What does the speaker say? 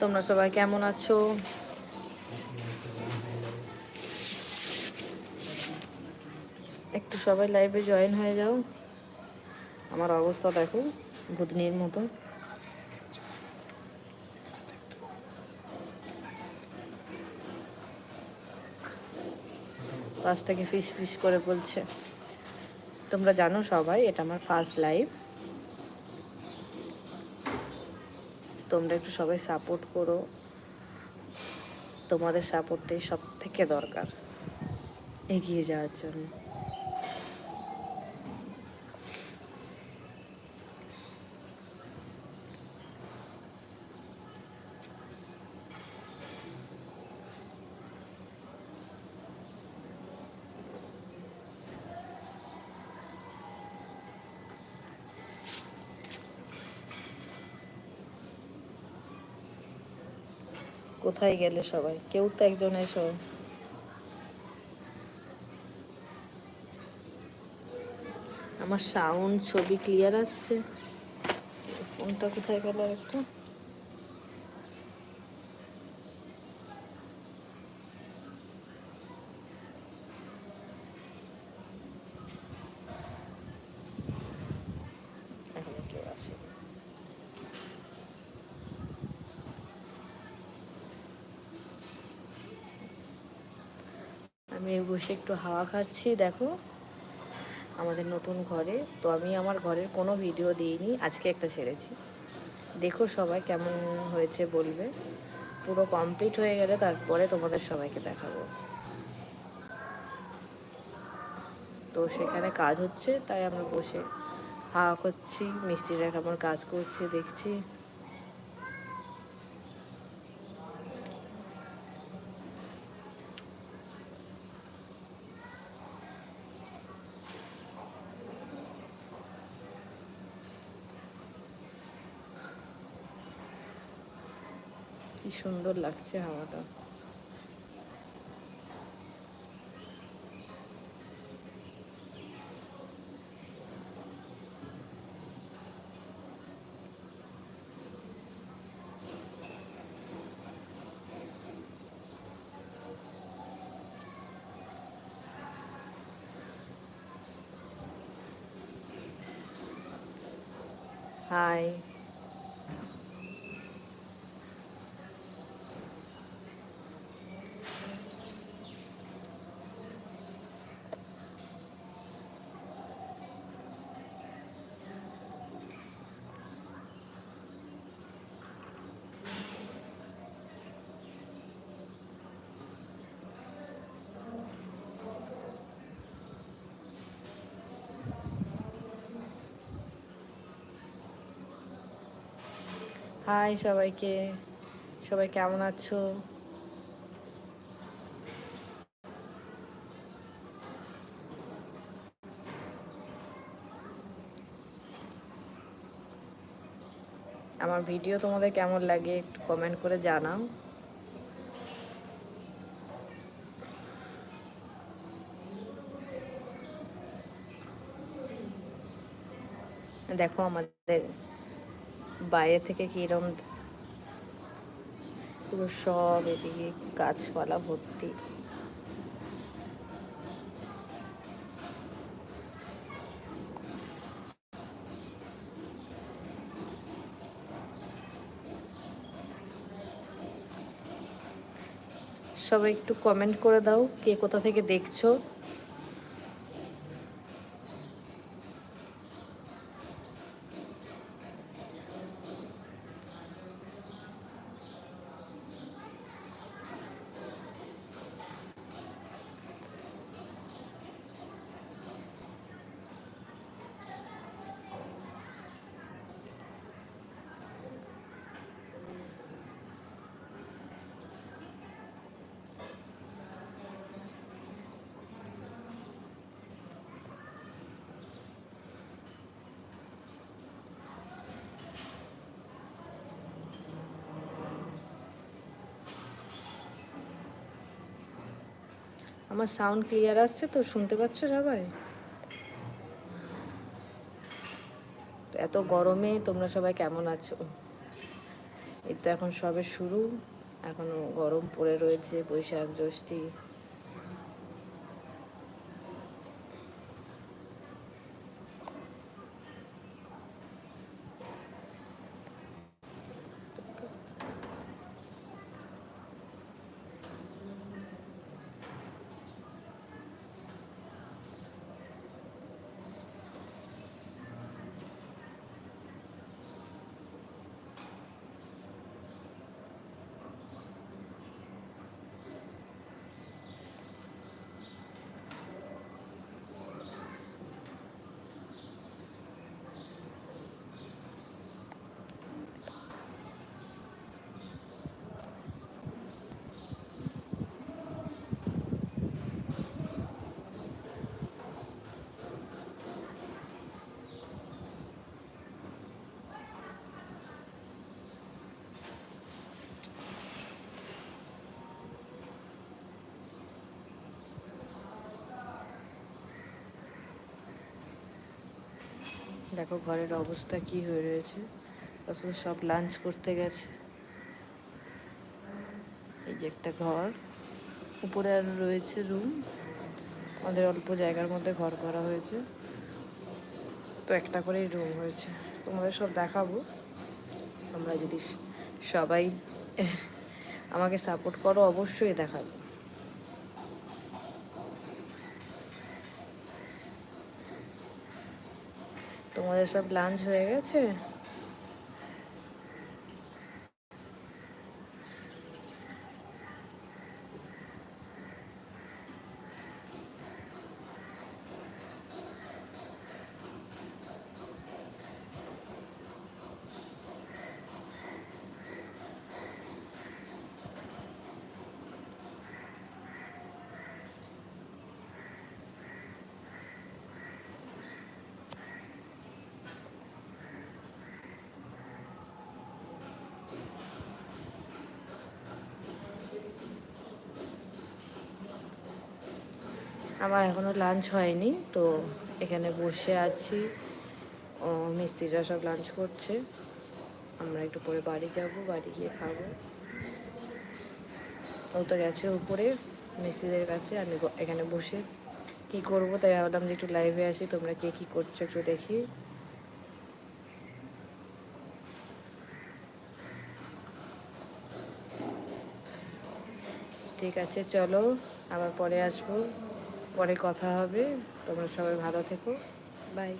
তোমরা সবাই কেমন আছো? একটু সবাই লাইভে জয়েন হয়ে যাও। আমার অবস্থা দেখো, ভূতনির মতো। পাশ থেকে ফিস ফিস করে বলছে। তোমরা জানো সবাই, এটা আমার ফার্স্ট লাইভ তোমরা একটু সবাই সাপোর্ট করো। তোমাদের সাপোর্টটাই সব থেকে দরকার। এগিয়ে যাওয়ার জন্য। কোথায় গেলে সবাই? কেউ তো একজন এসো। আমার সাউন্ড ছবি ক্লিয়ার আসছে। ফোনটা কোথায় গেল একটা এখনও কেউ আসেনি আমি বসে একটু হাওয়া খাচ্ছি, দেখো। আমাদের নতুন ঘরে। তো আমি আমার ঘরের কোনো ভিডিও দিইনি, আজকে একটা ছেড়েছি। দেখো সবাই কেমন হয়েছে বলবে। পুরো কমপ্লিট হয়ে গেলে তারপরে তোমাদের সবাইকে দেখাবো। তো সেখানে কাজ হচ্ছে, তাই আমরা বসে হাওয়া করছি, মিস্ত্রিরা কেমন কাজ করছে দেখছি। কি সুন্দর লাগছে হাওয়াটা। হাই হাই সবাইকে। সবাই কেমন আছো? আমার ভিডিও তোমাদের কেমন লাগে একটু কমেন্ট করে জানাও। দেখো আমাদের বাইরে থেকে কিরম পুরো সব এদিকে গাছপালা ভর্তি। সবাই একটু কমেন্ট করে দাও, কে কোথা থেকে দেখছ? আমার সাউন্ড ক্লিয়ার আসছে তো, শুনতে পাচ্ছ সবাই? এত গরমে তোমরা সবাই কেমন আছো? এই তো এখন সবে শুরু, এখনও গরম পড়ে রয়েছে, বৈশাখ জ্যৈষ্ঠী। দেখো ঘরের অবস্থা কি হয়ে রয়েছে। আসলে সব লাঞ্চ করতে গেছে। এই যে একটা ঘর। উপরে আর রয়েছে রুম আমাদের অল্প জায়গার মধ্যে ঘর করা হয়েছে। তো একটা করেই রুম হয়েছে। তোমাদের সব দেখাবো। তোমরা যদি সবাই আমাকে সাপোর্ট করো, অবশ্যই দেখাবো। তোমাদের সব লাঞ্চ হয়ে গেছে? আমার এখনও লাঞ্চ হয়নি, তো এখানে বসে আছি। ও, মিস্ত্রিরা সব লাঞ্চ করছে। আমরা একটু পরে বাড়ি যাব, বাড়ি গিয়ে খাব। ও তো গেছে উপরে, মিস্ত্রিদের কাছে, আমি এখানে বসে কি করব, তাই ভাবলাম যে একটু লাইভে আসি, তোমরা কে কী করছ একটু দেখি। ঠিক আছে, চলো, আবার পরে আসব। পরে কথা হবে। তোমরা সবাই ভালো থেকো। বাই